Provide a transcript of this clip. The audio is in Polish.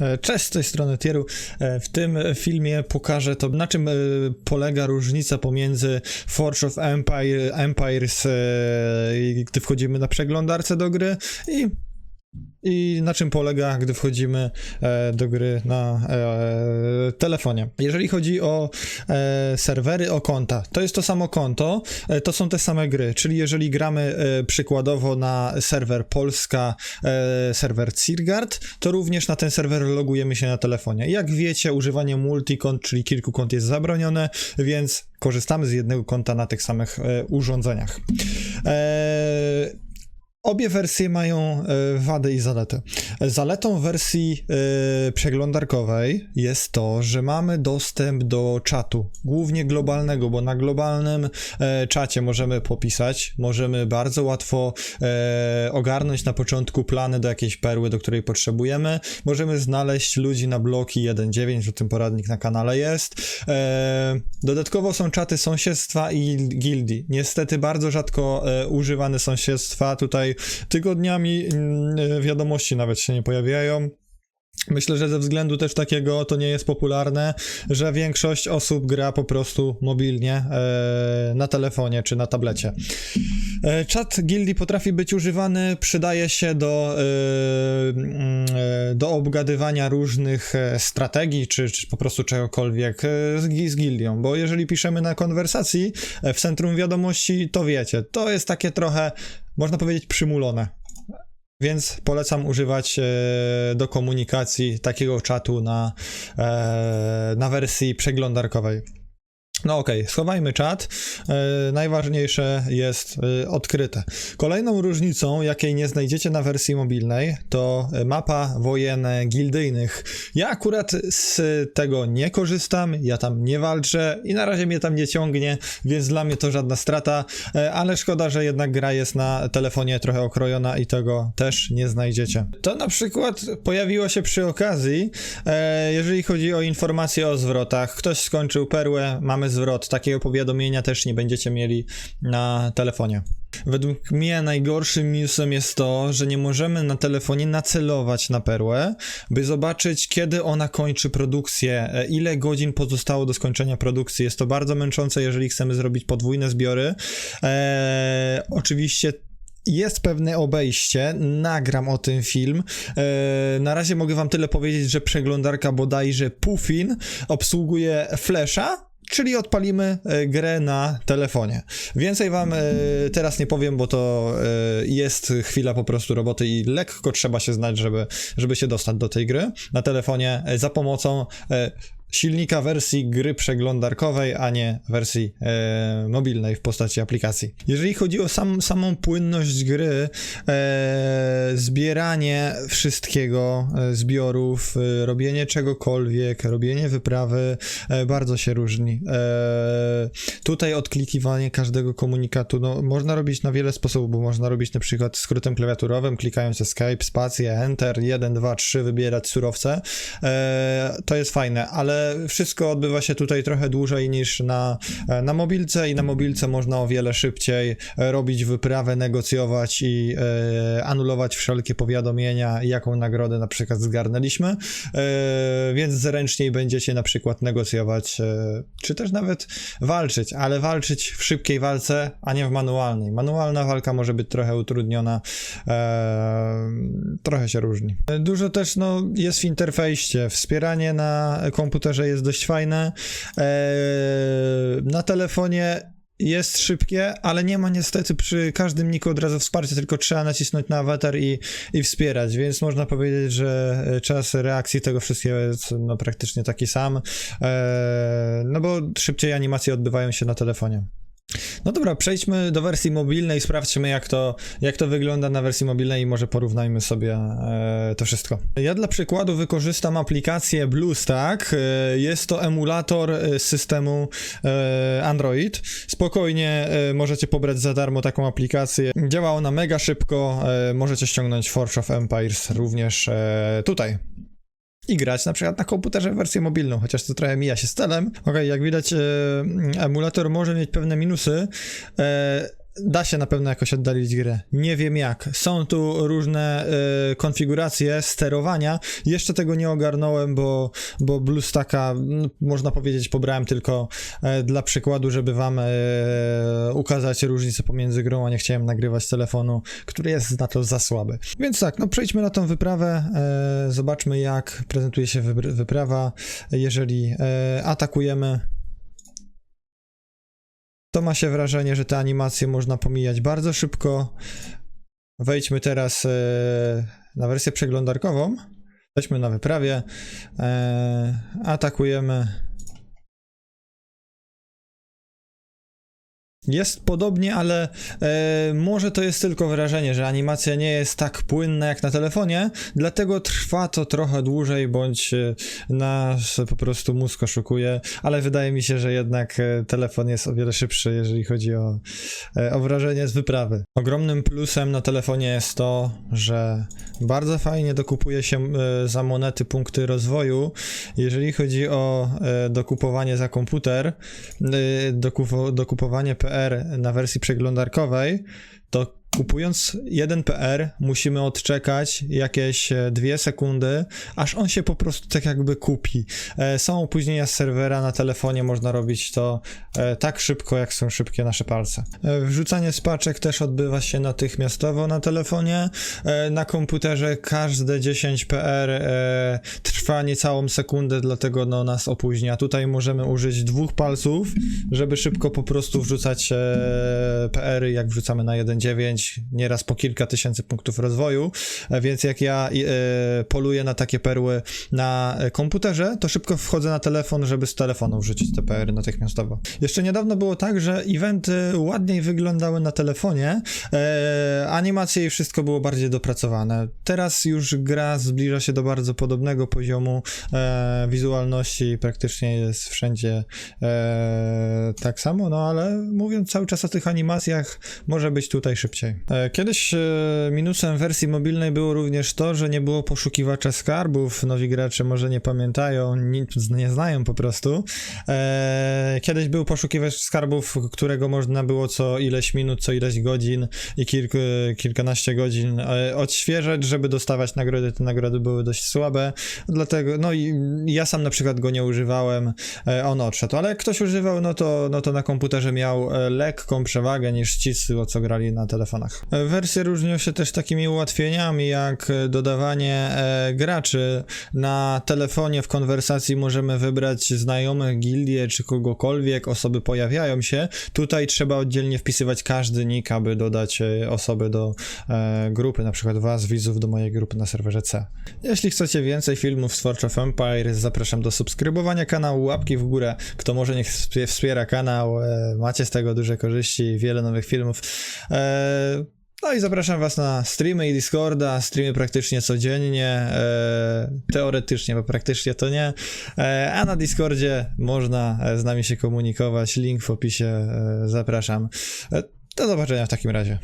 E, Cześć, z tej strony Tieru. E, W tym filmie pokażę to, na czym e, polega różnica pomiędzy Forge of Empire, Empires, gdy wchodzimy na przeglądarce do gry i i na czym polega, gdy wchodzimy e, do gry na e, telefonie. Jeżeli chodzi o e, serwery, o konta, to jest to samo konto, to są te same gry, czyli jeżeli gramy przykładowo na serwer Polska, serwer Cirgard, to również na ten serwer logujemy się na telefonie. Jak wiecie, używanie multikont, czyli kilku kont jest zabronione, więc korzystamy z jednego konta na tych samych urządzeniach. Obie wersje mają e, wady i zalety. Zaletą wersji e, przeglądarkowej jest to, że mamy dostęp do czatu, głównie globalnego, bo na globalnym e, czacie możemy popisać, możemy bardzo łatwo ogarnąć na początku plany do jakiejś perły, do której potrzebujemy. Możemy znaleźć ludzi na bloki 1.9, o tym poradnik na kanale jest. Dodatkowo są czaty sąsiedztwa i gildii. Niestety bardzo rzadko używane sąsiedztwa. Tutaj tygodniami mm, wiadomości nawet się nie pojawiają. Myślę, że ze względu też takiego to nie jest popularne, że większość osób gra po prostu mobilnie e, na telefonie czy na tablecie. E, czat gildii potrafi być używany, przydaje się do, e, mm, do obgadywania różnych strategii czy, czy po prostu czegokolwiek z, z gildią, bo jeżeli piszemy na konwersacji w centrum wiadomości, to wiecie, to jest takie trochę, można powiedzieć, przymulone. Więc polecam używać e, do komunikacji takiego czatu na, e, na wersji przeglądarkowej. No okej, schowajmy czat. E, najważniejsze jest e, odkryte. Kolejną różnicą, jakiej nie znajdziecie na wersji mobilnej, to mapa wojen gildyjnych. Ja akurat z tego nie korzystam, ja tam nie walczę i na razie mnie tam nie ciągnie, więc dla mnie to żadna strata, e, ale szkoda, że jednak gra jest na telefonie trochę okrojona i tego też nie znajdziecie. To na przykład pojawiło się przy okazji, jeżeli chodzi o informacje o zwrotach. Ktoś skończył perłę, mamy zwrot. Takiego powiadomienia też nie będziecie mieli na telefonie. Według mnie najgorszym minusem jest to, że nie możemy na telefonie nacelować na perłę, by zobaczyć, kiedy ona kończy produkcję, e, ile godzin pozostało do skończenia produkcji. Jest to bardzo męczące, jeżeli chcemy zrobić podwójne zbiory. Eee, oczywiście jest pewne obejście, nagram o tym film. E, na razie mogę wam tyle powiedzieć, że przeglądarka bodajże Puffin obsługuje Flasha, czyli odpalimy e, grę na telefonie. Więcej wam e, teraz nie powiem, bo to e, jest chwila po prostu roboty i lekko trzeba się znać, żeby, żeby się dostać do tej gry na telefonie za pomocą silnika wersji gry przeglądarkowej, a nie wersji e, mobilnej w postaci aplikacji. Jeżeli chodzi o sam, samą płynność gry, e, zbieranie wszystkiego, e, zbiorów, e, robienie czegokolwiek, robienie wyprawy e, bardzo się różni. E, tutaj odklikiwanie każdego komunikatu, no, można robić na wiele sposobów, bo można robić na przykład skrótem klawiaturowym, klikając escape, spację, enter, 1, 2, 3, wybierać surowce. To jest fajne, ale wszystko odbywa się tutaj trochę dłużej niż na, e, na mobilce i na mobilce można o wiele szybciej e, robić wyprawę, negocjować i e, anulować wszelkie powiadomienia, jaką nagrodę na przykład zgarnęliśmy, e, więc zręczniej będziecie na przykład negocjować, e, czy też nawet walczyć, ale walczyć w szybkiej walce, a nie w manualnej. Manualna walka może być trochę utrudniona, e, trochę się różni. Dużo też no, jest w interfejście, wspieranie na komputerze jest dość fajne, e, na telefonie jest szybkie, ale nie ma niestety przy każdym niku od razu wsparcia, tylko trzeba nacisnąć na awatar i, i wspierać, więc można powiedzieć, że czas reakcji tego wszystkiego jest no, praktycznie taki sam, e, no bo szybciej animacje odbywają się na telefonie. No dobra, przejdźmy do wersji mobilnej, sprawdźmy jak to, jak to wygląda na wersji mobilnej i może porównajmy sobie e, to wszystko. Ja dla przykładu wykorzystam aplikację BlueStack. E, jest to emulator e, systemu e, Android. Spokojnie e, możecie pobrać za darmo taką aplikację. Działa ona mega szybko. E, możecie ściągnąć Forge of Empires również e, tutaj i grać na przykład na komputerze w wersję mobilną, chociaż to trochę mija się z celem. Ok, jak widać, e, emulator może mieć pewne minusy. Da się na pewno jakoś oddalić grę. Nie wiem jak. Są tu różne e, konfiguracje sterowania. Jeszcze tego nie ogarnąłem, bo, bo BlueStacka, można powiedzieć, pobrałem tylko e, dla przykładu, żeby wam e, ukazać różnicę pomiędzy grą, a nie chciałem nagrywać telefonu, który jest na to za słaby. Więc tak, no przejdźmy na tą wyprawę. E, zobaczmy, jak prezentuje się wyprawa, jeżeli e, atakujemy to ma się wrażenie, że te animacje można pomijać bardzo szybko. Wejdźmy teraz e, na wersję przeglądarkową. Jesteśmy na wyprawie. E, atakujemy. Jest podobnie, ale e, może to jest tylko wrażenie, że animacja nie jest tak płynna jak na telefonie, dlatego trwa to trochę dłużej, bądź e, nasz po prostu mózg oszukuje, ale wydaje mi się, że jednak e, telefon jest o wiele szybszy, jeżeli chodzi o, e, o wrażenie z wyprawy. Ogromnym plusem na telefonie jest to, że bardzo fajnie dokupuje się e, za monety punkty rozwoju. Jeżeli chodzi o e, dokupowanie za komputer, e, dokupo, dokupowanie PR na wersji przeglądarkowej, to kupując 1 PR musimy odczekać jakieś e, dwie sekundy, aż on się po prostu tak jakby kupi. E, Są opóźnienia z serwera na telefonie, można robić to e, tak szybko, jak są szybkie nasze palce. Wrzucanie spaczek też odbywa się natychmiastowo na telefonie. Na komputerze każde 10 PR trwa niecałą sekundę, dlatego no, nas opóźnia. Tutaj możemy użyć dwóch palców, żeby szybko po prostu wrzucać e, PR-y, jak wrzucamy na 1.9, nieraz po kilka tysięcy punktów rozwoju, e, więc jak ja e, poluję na takie perły na e, komputerze, to szybko wchodzę na telefon, żeby z telefonu wrzucić te PR-y natychmiastowo. Jeszcze niedawno było tak, że eventy ładniej wyglądały na telefonie, animacje i wszystko było bardziej dopracowane. Teraz już gra zbliża się do bardzo podobnego poziomu wizualności praktycznie jest wszędzie tak samo, no ale mówiąc cały czas o tych animacjach, może być tutaj szybciej. E, kiedyś e, minusem wersji mobilnej było również to, że nie było poszukiwacza skarbów. Nowi gracze może nie pamiętają, nie znają po prostu. E, kiedyś był poszukiwacz skarbów, którego można było co ileś minut, co ileś godzin i kilk, kilkanaście godzin odświeżać, żeby dostawać nagrody. Te nagrody były dość słabe, dlatego, no i ja sam na przykład go nie używałem, on odszedł, ale jak ktoś używał, no to, no to na komputerze miał lekką przewagę niż ci, co grali na telefonach. E, Wersje różnią się też takimi ułatwieniami, jak e, dodawanie e, graczy. Na telefonie w konwersacji możemy wybrać znajomych, gildie czy kogokolwiek, osoby pojawiają się. Tutaj trzeba oddzielnie wpisywać każdy nick, aby dodać osoby do grupy, na przykład was, widzów do mojej grupy na serwerze C. Jeśli chcecie więcej filmów z Forge of Empires, zapraszam do subskrybowania kanału, łapki w górę. Kto może niech wspie- wspiera kanał, macie z tego duże korzyści, wiele nowych filmów. No i zapraszam was na streamy i Discorda, streamy praktycznie codziennie, e, teoretycznie, bo praktycznie to nie, e, a na Discordzie można e, z nami się komunikować, link w opisie, zapraszam. Do zobaczenia w takim razie.